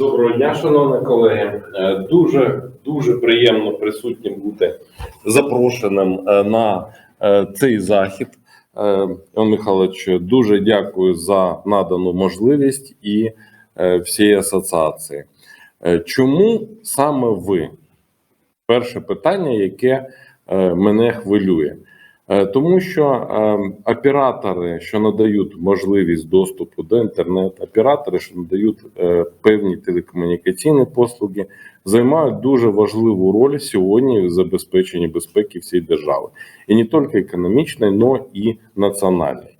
Доброго дня, шановні колеги. Е, Дуже дуже приємно присутнім бути запрошеним е, на е, цей захід. Іван Михайлович, дуже дякую за надану можливість і всій асоціації. Чому саме ви? Перше питання, яке мене хвилює. Е, Тому що е, оператори, що надають можливість доступу до інтернету, оператори, що надають е, певні телекомунікаційні послуги, займають дуже важливу роль сьогодні в забезпеченні безпеки всієї держави, і не тільки економічної, але і національної.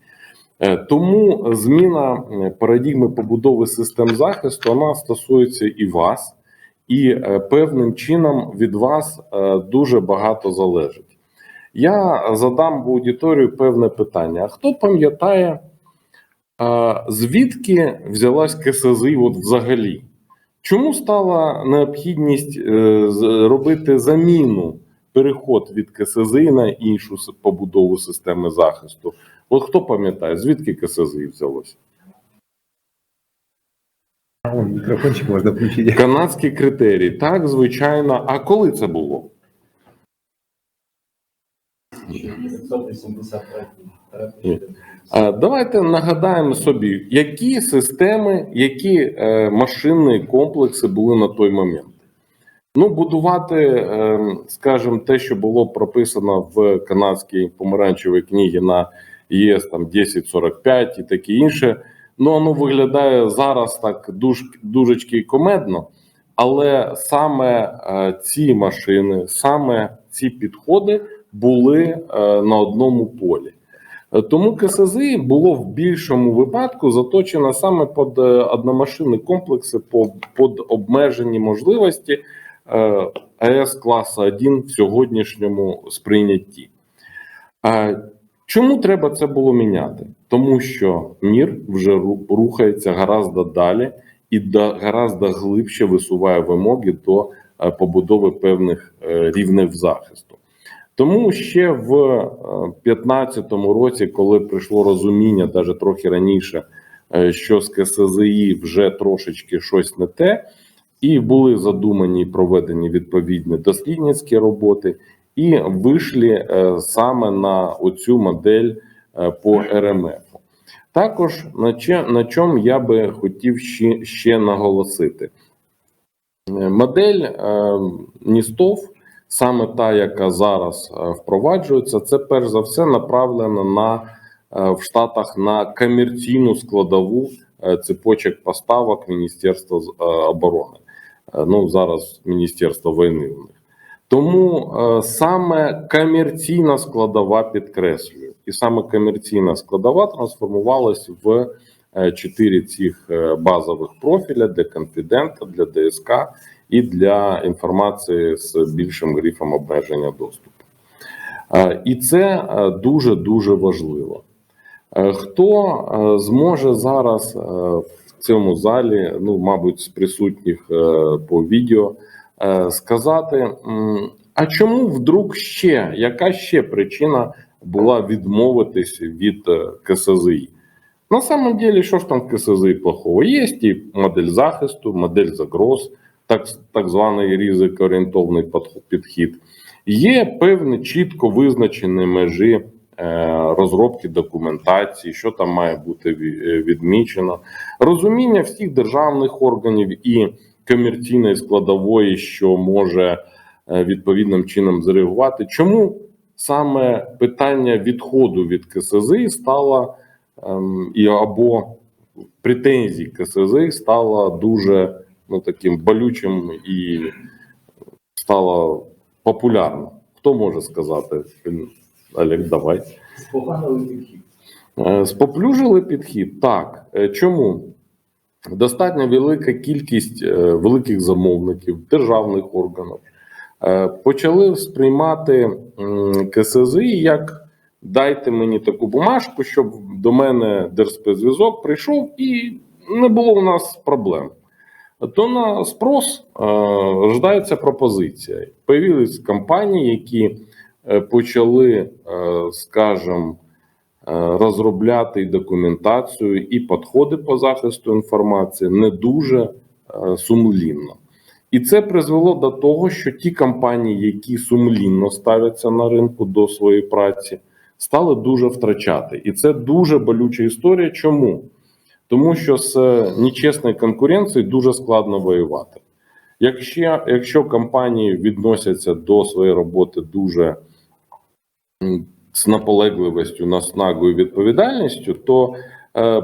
Е, Тому зміна парадігми побудови систем захисту вона стосується і вас, і певним чином від вас дуже багато залежить. Я задам в аудиторію певне питання: хто пам'ятає, е, звідки взялась КСЗІ от взагалі? Чому стала необхідність е, робити заміну, переход від КСЗІ на іншу побудову системи захисту? От хто пам'ятає, звідки КСЗІ взялося? А вон микрофончик. Канадські критерії, так, звичайно. А коли це було? 583 Е, Давайте нагадаємо собі, які системи, які е, машинні комплекси були на той момент. Ну, будувати, е, скажімо, те, що було прописано в канадській помаранчевій книгі на ЄС там 1045 і таке інше. Ну, воно виглядає зараз так дуже, дужечки комедно, але саме е, ці машини, саме ці підходи були е, на одному полі. Е, Тому КСЗ було в більшому випадку заточено саме під е, одномашинні комплекси під обмежені можливості АЕС класу 1 в сьогоднішньому сприйнятті. Чому треба це було міняти? Тому що мір вже рухається гаразд далі і гаразд глибше висуває вимоги до побудови певних рівнів захисту. Тому ще в 2015 році, коли прийшло розуміння, навіть трохи раніше, е, що з КСЗІ вже трошечки щось не те, і були задумані і проведені відповідні дослідницькі роботи, і вийшли е, саме на оцю модель е, по РМФ. Також на, чому я би хотів ще, ще наголосити. Е, Модель е, НІСТОВ, саме та, яка зараз е, впроваджується, це перш за все направлена на е, в Штатах на комерційну складову е, цепочок поставок Міністерства оборони. Ну зараз Міністерство війни у них. Тому саме комерційна складова підкреслюю, і саме комерційна складова трансформувалась в чотири цих базових профіля для конфідента, для ДСК і для інформації з більшим грифом обмеження доступу. Е, І це дуже дуже важливо. Е, Хто е, зможе зараз е, в цьому залі, ну мабуть, з присутніх е, по відео, е, сказати, а чому вдруг ще, яка ще причина була відмовитись від е, КСЗІ? На самом деле, що ж там в КСЗІ плохого? Є і модель захисту, модель загроз, так, так званий ризикоорієнтовний підхід. Є певні чітко визначені межі е, розробки документації, що там має бути е, відмічено, розуміння всіх державних органів і комерційної складової, що може е, відповідним чином зреагувати. Чому саме питання відходу від КСЗ стало ем, і або претензій КСЗ стало дуже ну таким болючим і стало популярно? Хто може сказати? Олег, давай. Підхід. Е, Споплюжили підхід? Так. Е, Чому? Достатньо велика кількість е, великих замовників, державних органів почали сприймати КСЗІ як дайте мені таку бумажку, щоб до мене Держспецзв'язок прийшов і не було у нас проблем. То на спрос е, рождається пропозиція. Появились компанії, які е, почали, е, скажімо, розробляти документацію і підходи по захисту інформації не дуже сумлінно. І це призвело до того, що ті компанії, які сумлінно ставляться на ринку до своєї праці, стали дуже втрачати. І це дуже болюча історія. Чому? Тому що з е, нечесною конкуренцією дуже складно воювати. Якщо, якщо компанії відносяться до своєї роботи дуже з наполегливістю, наснагою відповідальністю, то е,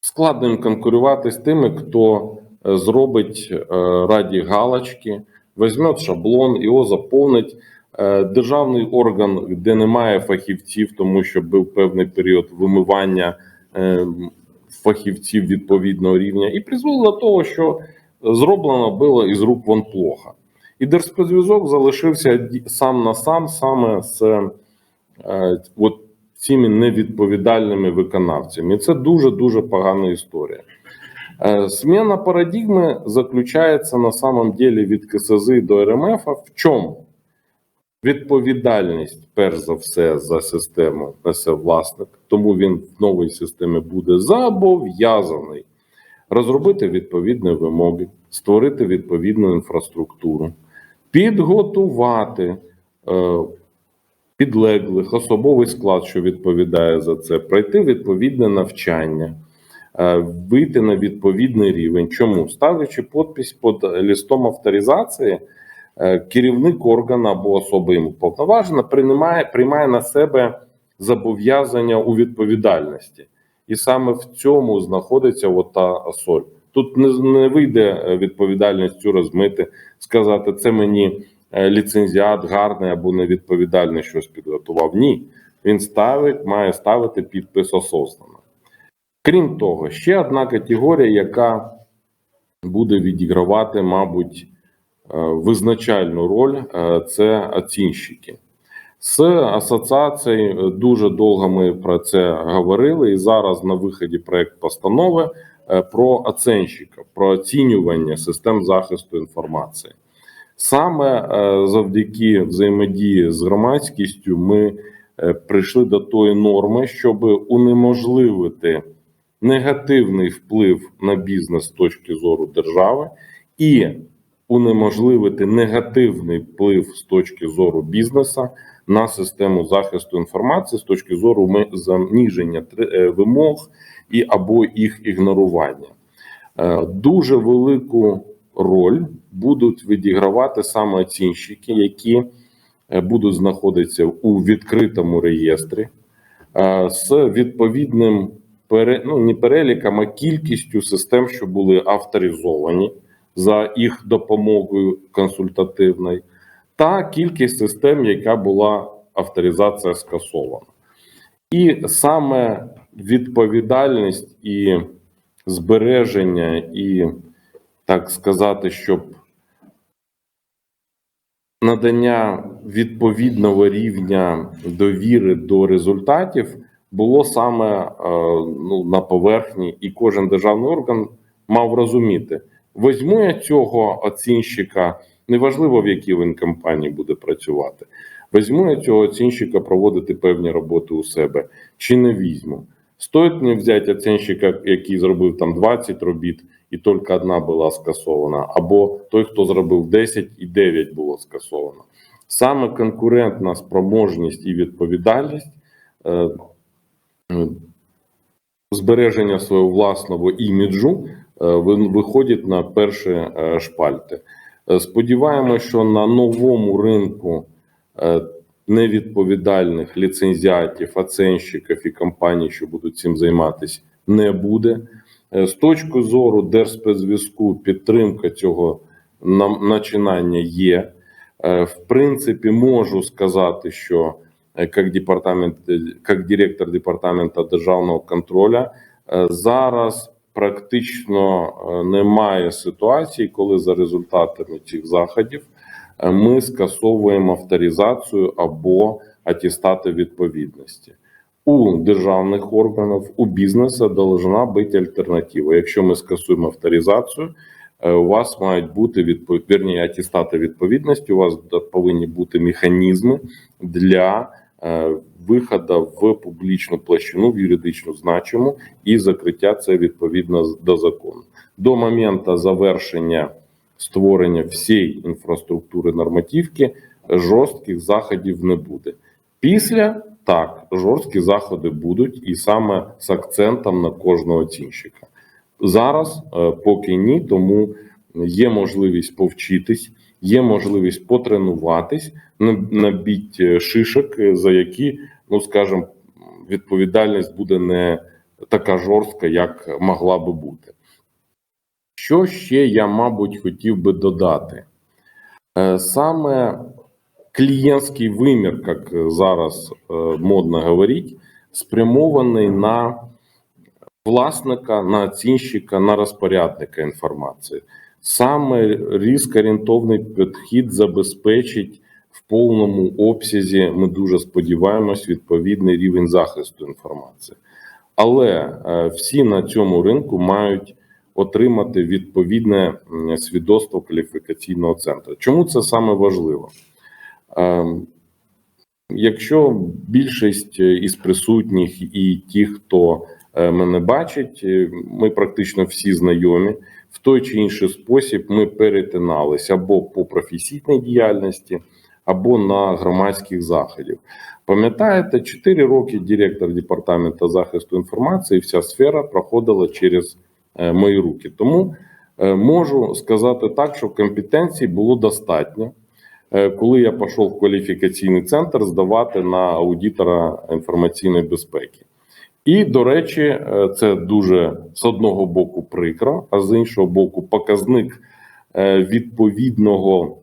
складно їм конкурувати з тими, хто е, зробить е, раді галочки, візьме шаблон, його заповнить. Е, Державний орган, де немає фахівців, тому що був певний період вимивання е, фахівців відповідного рівня, і призвело до того, що зроблено було із рук вон плохо. І Держспецзв'язок залишився сам на сам саме з е, от цими невідповідальними виконавцями. І це дуже дуже погана історія. Е, Зміна парадигми заключається на самом деле від КСЗ до РМФ. В чому? Відповідальність, перш за все, за систему несе власник, тому він в новій системі буде зобов'язаний розробити відповідні вимоги, створити відповідну інфраструктуру, підготувати е, підлеглих, особовий склад, що відповідає за це, пройти відповідне навчання, е, вийти на відповідний рівень. Чому? Ставлячи подпись під листом авторизації, керівник органу або особа йому повноважена приймає, приймає на себе зобов'язання у відповідальності. І саме в цьому знаходиться ота соль. Тут не, не вийде е, відповідальністю розмити, сказати, це мені е, ліцензіат гарний або невідповідальний щось підготував. Ні, він ставить, має ставити підпис осознано. Крім того, ще одна категорія, яка буде відігравати, мабуть, е, визначальну роль, е, це оцінщики. З асоціацією дуже довго ми про це говорили, і зараз на виході проект постанови е, про оцінщиків, про оцінювання систем захисту інформації. Саме е, завдяки взаємодії з громадськістю ми е, прийшли до тої норми, щоб унеможливити негативний вплив на бізнес з точки зору держави і унеможливити негативний вплив з точки зору бізнесу на систему захисту інформації з точки зору заніження е, вимог і або їх ігнорування. Е, Дуже велику роль будуть відігравати саме оцінщики, які е, будуть знаходитися у відкритому реєстрі з відповідним пере, ну, не переліком, а кількістю систем, що були авторизовані за їх допомогою консультативною, та кількість систем, яка була авторизація скасована. І саме відповідальність і збереження, і так сказати, щоб надання відповідного рівня довіри до результатів було саме е, ну, на поверхні, і кожен державний орган мав розуміти, візьму я цього оцінщика, неважливо в якій він компанії буде працювати. Візьму я цього оцінщика проводити певні роботи у себе, чи не візьму. Стоїть мені взяти оцінщика, який зробив там 20 робіт, і тільки одна була скасована, або той, хто зробив 10 і 9 було скасовано. Саме конкурентна спроможність і відповідальність, е, е, збереження свого власного іміджу виходять на перші е, шпальти. Е, Сподіваємося, що на новому ринку е, невідповідальних ліцензіатів, оценщиків і компаній, що будуть цим займатися, не буде. Е, З точки зору Держспецзв'язку підтримка цього начинання є. Е, В принципі, можу сказати, що е, як департамент, е, як директор департаменту державного контролю, е, зараз практично е, немає ситуації, коли за результатами цих заходів е, ми скасовуємо авторизацію або атестати відповідності. У державних органів, у бізнесу должна бути альтернатива. Якщо ми скасуємо авторизацію, е, у вас мають бути відпов... вірні, атестати відповідності. У вас повинні бути механізми для е, виходу в публічну площину, в юридичну значиму і закриття це відповідно до закону. До моменту завершення створення всієї інфраструктури нормативки жорстких заходів не буде. Після так, жорсткі заходи будуть, і саме з акцентом на кожного оцінщика. Зараз е, поки ні, тому є можливість повчитись, є можливість потренуватись, на- набіть е, шишок, е, за які, ну скажімо, відповідальність буде не така жорстка, як могла би бути. Що ще я, мабуть, хотів би додати? Е, Саме клієнтський вимір, як зараз модно говорить, спрямований на власника, на оцінщика, на розпорядника інформації. Саме різкорієнтовний підхід забезпечить в повному обсязі, ми дуже сподіваємось, відповідний рівень захисту інформації. Але е, всі на цьому ринку мають отримати відповідне свідоцтво кваліфікаційного центру. Чому це саме важливо? Ем, Якщо більшість е, із присутніх і ті, хто е, мене бачить, ми практично всі знайомі. В той чи інший спосіб ми перетиналися або по професійній діяльності, або на громадських заходів. Пам'ятаєте, 4 роки директор департаменту захисту інформації, вся сфера проходила через е, мої руки. Тому е, можу сказати так, що компетенцій було достатньо. Е, Коли я пішов в кваліфікаційний центр здавати на аудитора інформаційної безпеки. І, до речі, е, це дуже з одного боку прикро, а з іншого боку, показник е, відповідного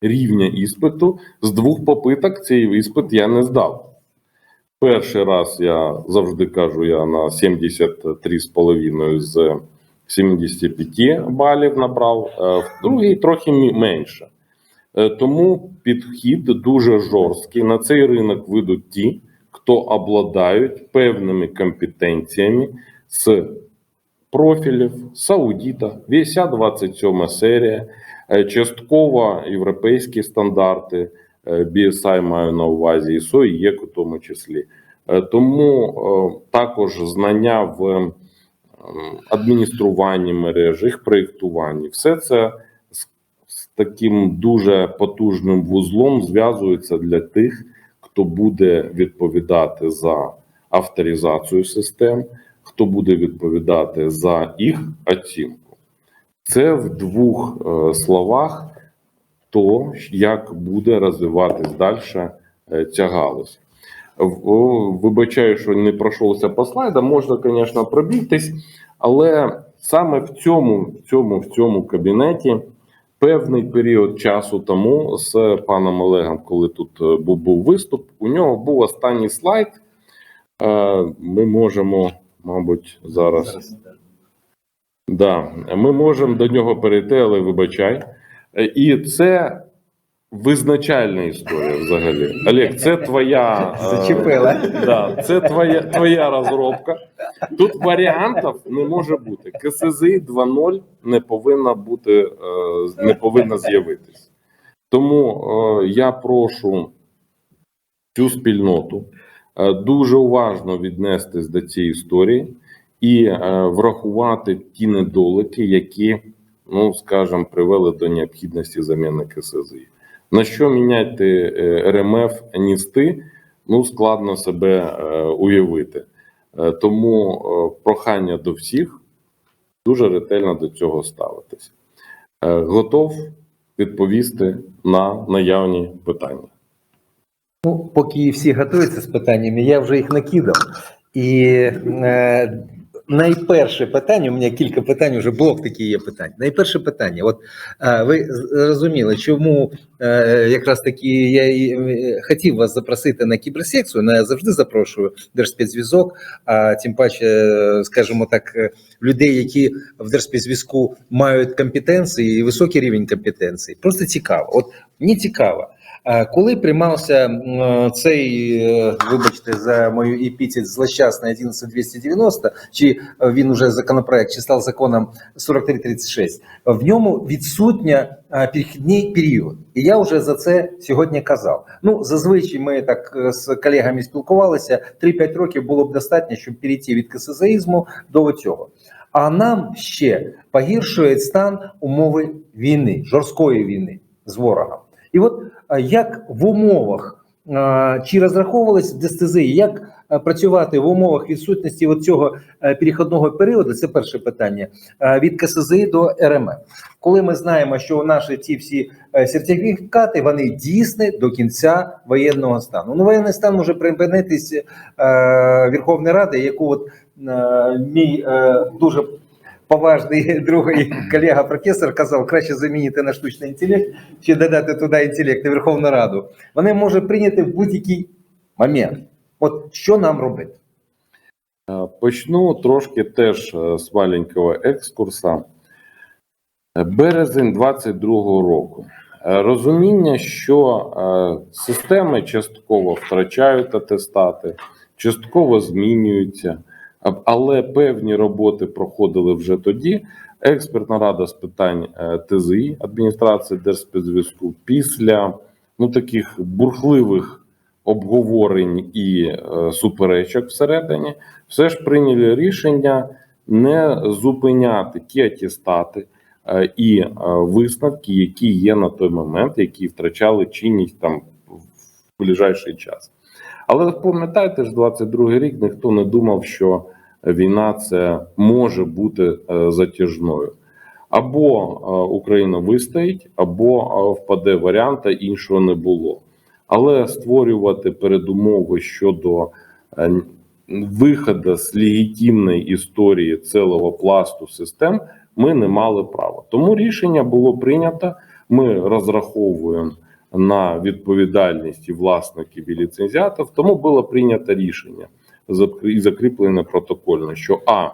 рівня іспиту. З двох попиток цей іспит я не здав. Перший раз я завжди кажу, я на 73,5 з 75 балів набрав, е, в другий трохи менше. Тому підхід дуже жорсткий. На цей ринок вийдуть ті, хто обладають певними компетенціями з профілів, з аудіта, вся 27 серія, е, частково європейські стандарти, е, BSI маю на увазі, і ЄК у тому числі. Е, Тому також знання в адмініструванні мережі, їх проєктуванні, все це з таким дуже потужним вузлом зв'язується для тих, хто буде відповідати за авторизацію систем, хто буде відповідати за їх оцінку. Це в двох е, словах то, як буде розвиватись далі е, ця галузь. Вибачаю, що не пройшовся по слайдам, можна, звісно, пробігтись, але саме в цьому, в цьому, в цьому кабінеті певний період часу тому з паном Олегом, коли тут е, був, був виступ, у нього був останній слайд. Е, Ми можемо, мабуть, зараз. Да, ми можемо до нього перейти, але вибачай. Е, І це визначальна історія взагалі. Олег, це твоя. е, Зачепила. Да, це твоя, твоя розробка. Тут варіантів не може бути. КСЗІ 2.0 не повинна бути, е, не повинна з'явитись. Тому е, я прошу цю спільноту дуже уважно віднестись до цієї історії і врахувати ті недоліки, які, ну скажімо, привели до необхідності заміни КСЗІ. На що міняти е, РМФ НІСТи, ну складно себе е, уявити. Е, Тому прохання до всіх дуже ретельно до цього ставитись. Готов відповісти на наявні питання. Ну, поки всі готуються з питаннями, я вже їх накидав. І найперше питання, у мене кілька питань, вже блок такий є питань. Найперше питання: от е, ви зрозуміли, чому е, якраз таки я і, хотів вас запросити на кіберсекцію, але я завжди запрошую Держспецзв'язок, а тим паче, скажімо так, людей, які в Держспецзв'язку мають компетенції і високий рівень компетенції. Просто цікаво. От мені цікаво. Е, Коли приймався цей, е, вибачте, за мою епітет злощасний 11290, чи е, він уже законопроект, чи став законом 4336, в ньому відсутня е, перехідний період. І я вже за це сьогодні казав. Ну, зазвичай ми так е, з колегами спілкувалися, 3-5 років було б достатньо, щоб перейти від КСЗїзму до цього. А нам ще погіршує стан умови війни, жорсткої війни з ворогом. І от е, як в умовах е, чи розраховувалось в ДСТЗ, як е, працювати в умовах відсутності цього е, перехідного періоду? Це перше питання е, від КСЗ до РМФ. Коли ми знаємо, що наші ті всі е, сертифікати вони дійсні до кінця воєнного стану. Ну, воєнний стан може припинитись е, Верховної Ради, яку от е, мій е, дуже поважний друг і колега професор казав, краще замінити на штучний інтелект, чи додати туди інтелект на Верховну Раду. Вони можуть прийняти в будь-який момент. От що нам робити? Е, Почну трошки теж е, з маленького екскурса. Е, Березень 22-го року. Розуміння, що системи частково втрачають атестати, частково змінюються, але певні роботи проходили вже тоді. Експертна рада з питань е, ТЗІ адміністрації Держспецзв'язку після ну таких бурхливих обговорень і е, суперечок всередині, все ж прийняли рішення не зупиняти ті атестати е, і висновки, які є на той момент, які втрачали чинність там в ближайший час. Але пам'ятайте ж, 22-й рік ніхто не думав, що війна це може бути е, затяжною. Або е, Україна вистоїть, або е, впаде варіант, іншого не було. Але створювати передумови щодо виходу з легітимної історії цілого пласту систем ми не мали права. Тому рішення було прийнято. Ми розраховуємо на відповідальність власників і ліцензіатів. Тому було прийнято рішення і закріплене протокольно, що а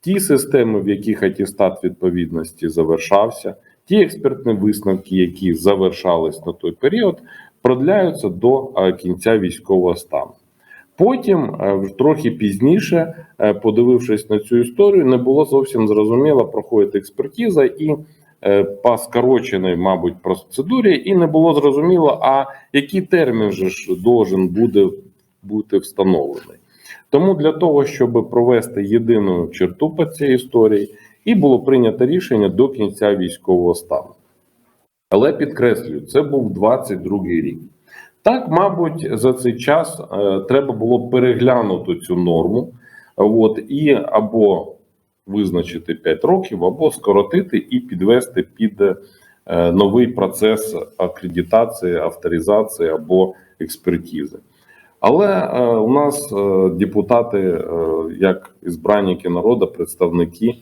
ті системи, в яких атестат відповідності завершався, ті експертні висновки, які завершались на той період, продляються до е, кінця військового стану. Потім, е, трохи пізніше, е, подивившись на цю історію, не було зовсім зрозуміло, проходить експертиза і по скороченій, мабуть, процедурі, і не було зрозуміло, а який термін же ж должен буде бути встановлений. Тому для того, щоб провести єдину черту по цій історії, і було прийнято рішення до кінця військового стану. Але підкреслюю, це був 22-й рік. Так, мабуть, за цей час е, треба було переглянути цю норму, от, і або визначити 5 років, або скоротити і підвести під е, новий процес акредитації, авторизації або експертизи. Але е, у нас е, депутати, як ізбранники народу, представники,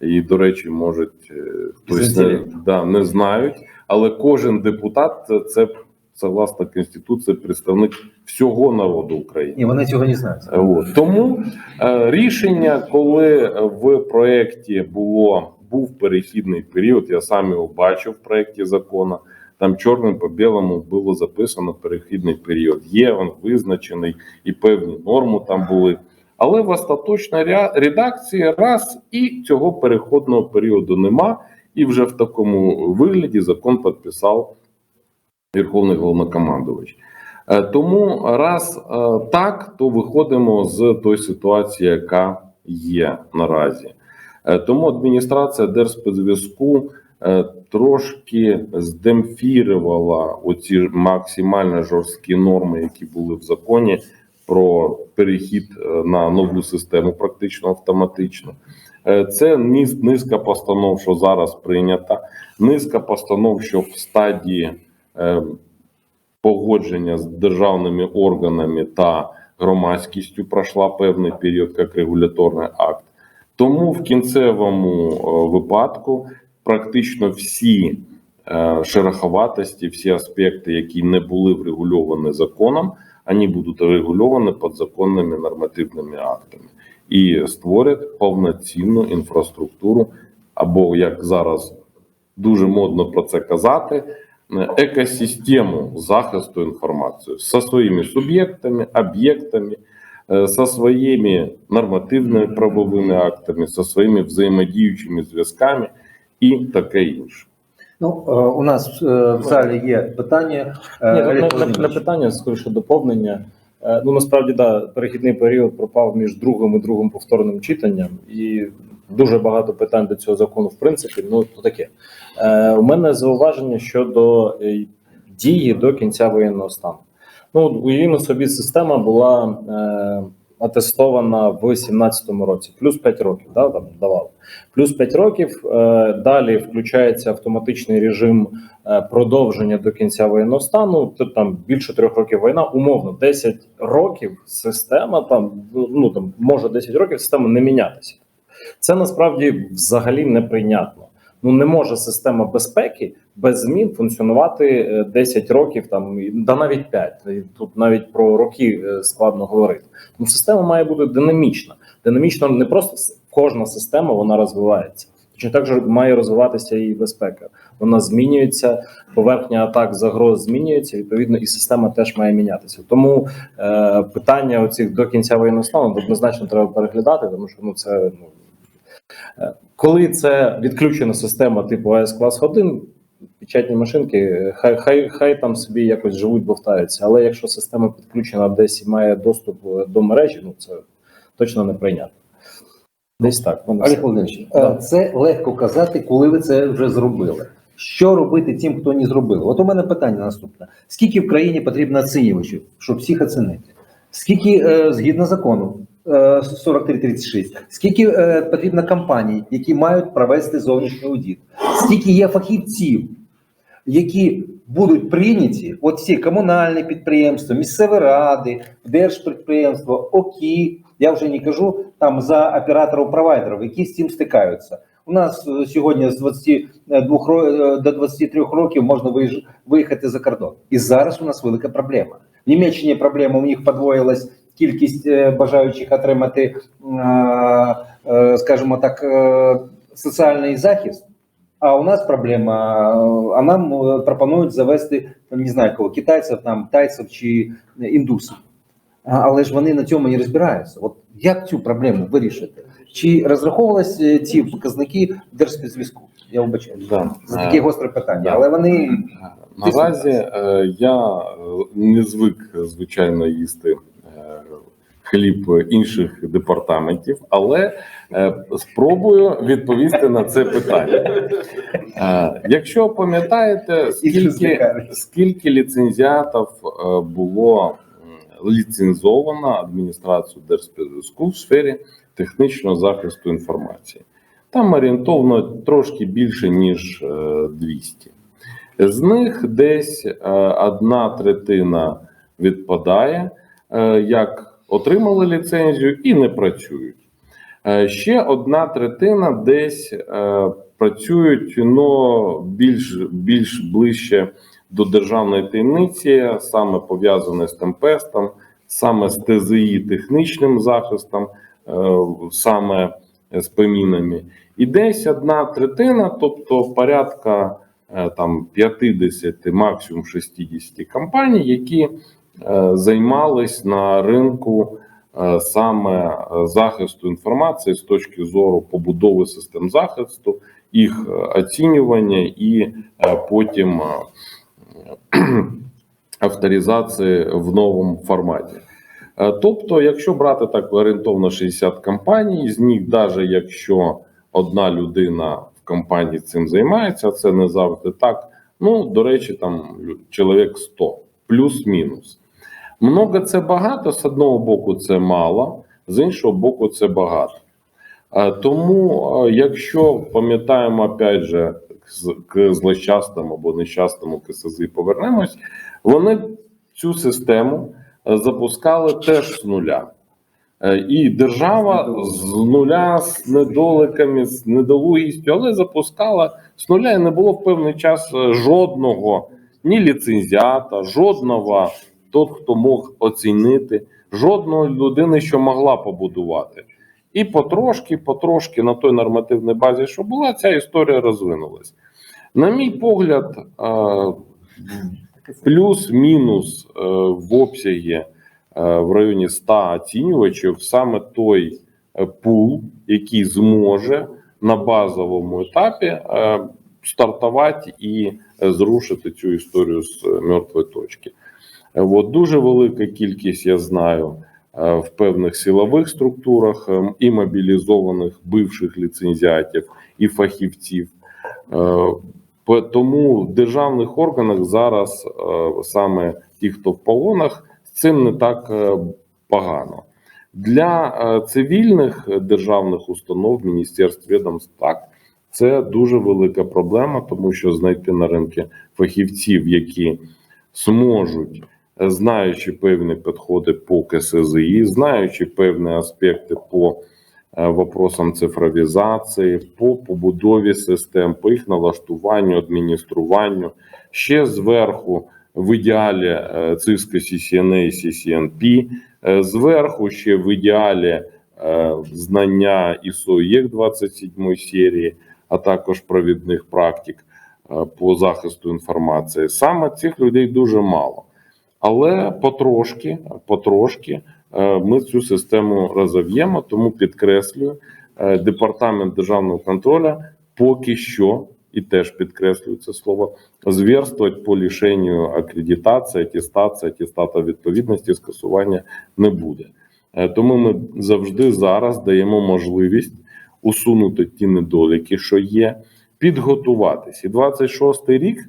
і, до речі, можуть хтось не, да, не знають, але кожен депутат це, це согласно Конституції представник всього народу України. Ні, вони цього не знають. От. Тому е, рішення, коли в проєкті було був перехідний період, я сам його бачив в проєкті закону. Там чорним по білому було записано перехідний період. Є він визначений і певні норми там були. Але в остаточній ря- редакції раз і цього переходного періоду нема, і вже в такому вигляді закон підписав Верховний головнокомандувач. Е, Тому раз е, так, то виходимо з тої ситуації, яка є наразі. Е, Тому адміністрація Держспецзв'язку трошки здемпфірувала оці максимально жорсткі норми, які були в законі про перехід на нову систему, практично автоматично. Це низка постанов, що зараз прийнята, низка постанов, що в стадії погодження з державними органами та громадськістю пройшла певний період як регуляторний акт. Тому в кінцевому е, випадку практично всі е, шероховатості, всі аспекти, які не були врегульовані законом, вони будуть регульовані підзаконними нормативними актами і створять повноцінну інфраструктуру, або як зараз дуже модно про це казати, екосистему захисту інформації со своїми суб'єктами, об'єктами, е, со своїми нормативними правовими актами, со своїми взаємодіючими зв'язками і таке інше. Ну, е, у нас е, в залі є питання. Ні, на, на, на питання, скоріше доповнення. Е, Ну насправді да, перехідний період пропав між другим і другим повторним читанням, і дуже багато питань до цього закону, в принципі, ну то таке. Е, у мене зауваження щодо е, дії до кінця воєнного стану. Ну, уявімо собі, система була е, атестована в 17-му році, плюс 5 років, да, там давали. Плюс 5 років. Е, далі включається автоматичний режим е, продовження до кінця воєнного стану. То там більше трьох років війна, умовно, 10 років система там ну там може 10 років система не мінятися. Це насправді взагалі неприйнятно. Ну не може система безпеки без змін функціонувати е, 10 років, там да навіть 5. Тут навіть про роки е, складно говорити. Ну система має бути динамічна. Динамічно не просто кожна система вона розвивається. Точно так же має розвиватися і безпека. Вона змінюється, поверхня атак загроз змінюється. Відповідно, і система теж має мінятися. Тому е, питання оцих до кінця воєнного стану однозначно треба переглядати, тому що ну це ну е, коли це відключена система типу АЕС клас 1, печатні машинки, хай хай хай там собі якось живуть, бовтаються. Але якщо система підключена десь і має доступ е, до мережі, ну це точно не прийнятно. Десь так. Олег. Володимирович, е, Да. це легко казати, коли ви це вже зробили. Що робити тим, хто не зробили? От у мене питання наступне: скільки в країні потрібно оцінювачів, щоб всіх оцінити? Скільки е, згідно закону 4336, скільки е, потрібно компаній, які мають провести зовнішній аудит? Скільки є фахівців, які будуть прийняті, от всі комунальні підприємства, місцеві ради, держпідприємства, ОКІ, я вже не кажу там за операторів провайдерів, які з цим стикаються. У нас е, сьогодні з 22 ро- е, до 23 років можна виїхати за кордон. І зараз у нас велика проблема. В Німеччині проблема у них подвоїлась кількість е, бажаючих отримати, е, е, скажімо так, соціальний захист. А у нас проблема, а нам пропонують завести там, не знаю кого, китайців, там, тайців чи індусів. Але ж вони на цьому не розбираються. От як цю проблему вирішити? Чи розраховувалися ці показники Держспецзв'язку? Я вибачаю. Да. Це таке гостре питання, да. але вони Наразі я не звик звичайно їсти хліб інших департаментів, але е, спробую відповісти на це питання. Е, Якщо пам'ятаєте, скільки, скільки ліцензіатів е, було ліцензовано адміністрацією Держспецзв'язку в сфері технічного захисту інформації? Там орієнтовно трошки більше ніж е, 200. З них десь одна третина відпадає, як отримали ліцензію і не працюють. Е, Ще одна третина десь е, працюють ну, більш, більш ближче до державної таємниці, саме пов'язане з темпестом, саме з ТЗІ технічним захистом, е, саме з помінами. І десь одна третина, тобто порядка там 50, максимум 60 компаній, які займались на ринку е, саме е, захисту інформації з точки зору побудови систем захисту, їх е, оцінювання і е, потім е, авторизації в новому форматі. Е, Тобто, якщо брати так орієнтовно 60 компаній, з них, навіть якщо одна людина в компанії цим займається, це не завжди так. Ну, до речі, там чоловік 100, плюс-мінус. Много це багато, з одного боку, це мало, з іншого боку, це багато. Е, Тому, е, якщо пам'ятаємо, опять же, к злощасному або нещасному КСЗ повернемось, вони цю систему е, запускали теж з нуля. І держава з нуля з недоликами, з недолугістю, але запускала з нуля і не було в певний час жодного ні ліцензіата, жодного тот, хто мог оцінити, жодної людини, що могла побудувати. І потрошки, потрошки на той нормативній базі, що була, ця історія розвинулась. На мій погляд, е, плюс-мінус е, в обсягі е, в районі 100 оцінювачів саме той пул, який зможе на базовому етапі стартувати і зрушити цю історію з мертвої точки. Е, От дуже велика кількість, я знаю, е, в певних силових структурах е, і мобілізованих бивших ліцензіатів і фахівців. Е, Тому в державних органах зараз саме ті, хто в полонах, з цим не так погано. Для цивільних державних установ, міністерств, відомств, так це дуже велика проблема, тому що знайти на ринку фахівців, які зможуть, знаючи певні підходи по КСЗІ, знаючи певні аспекти по е, вопросам цифровізації, по побудові систем, по їх налаштуванню, адмініструванню, ще зверху в ідеалі е, CISCO, CCNA, CCNP, е, зверху ще в ідеалі знання ISO ЄК 27 серії, а також провідних практик по захисту інформації. Саме цих людей дуже мало. Але потрошки, потрошки е, ми цю систему розов'ємо, тому підкреслюю, е, департамент державного контролю поки що, і теж підкреслюю це слово, звірствувати по лишенню акредитації, атестації, атестата відповідності, скасування не буде. Е, Тому ми завжди зараз даємо можливість усунути ті недоліки, що є, підготуватись. І 26-й рік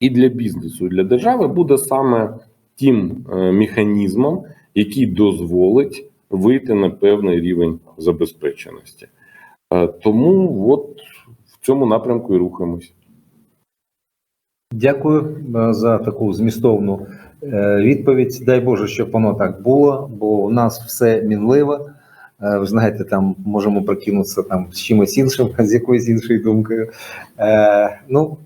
і для бізнесу, і для держави буде саме тим е, механізмом, який дозволить вийти на певний рівень забезпеченості. Е, Тому от в цьому напрямку і рухаємось. Дякую е, за таку змістовну відповідь. Дай Боже, щоб воно так було, бо у нас все мінливо. Е, Ви знаєте, там можемо прокинутися там з чимось іншим, з якоюсь іншою думкою. Ну,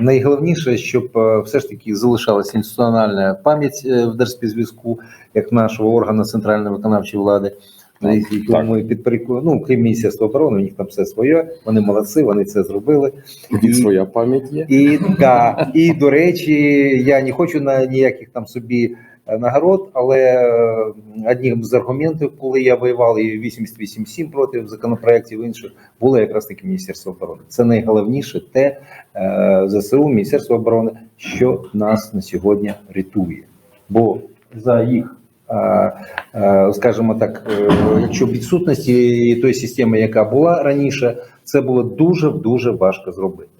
найголовніше, щоб е, все ж таки залишалася інституціональна пам'ять е, в Держспівзв'язку, як нашого органу центральної виконавчої влади. Ми підпорядку- ну, крім Міністерства оборони, у них там все своє. Вони молодці, вони це зробили. І своя пам'ять є. І да, і до речі, я не хочу на ніяких там собі нагород, але е, одним з аргументів, коли я воював і 88.7 проти законопроєктів інших, було якраз таки Міністерство оборони. Це найголовніше те е, ЗСУ, Міністерство оборони, що нас на сьогодні рятує. Бо за їх. е, е, Скажімо так, е, якщо відсутності тої системи, яка була раніше, це було дуже дуже важко зробити.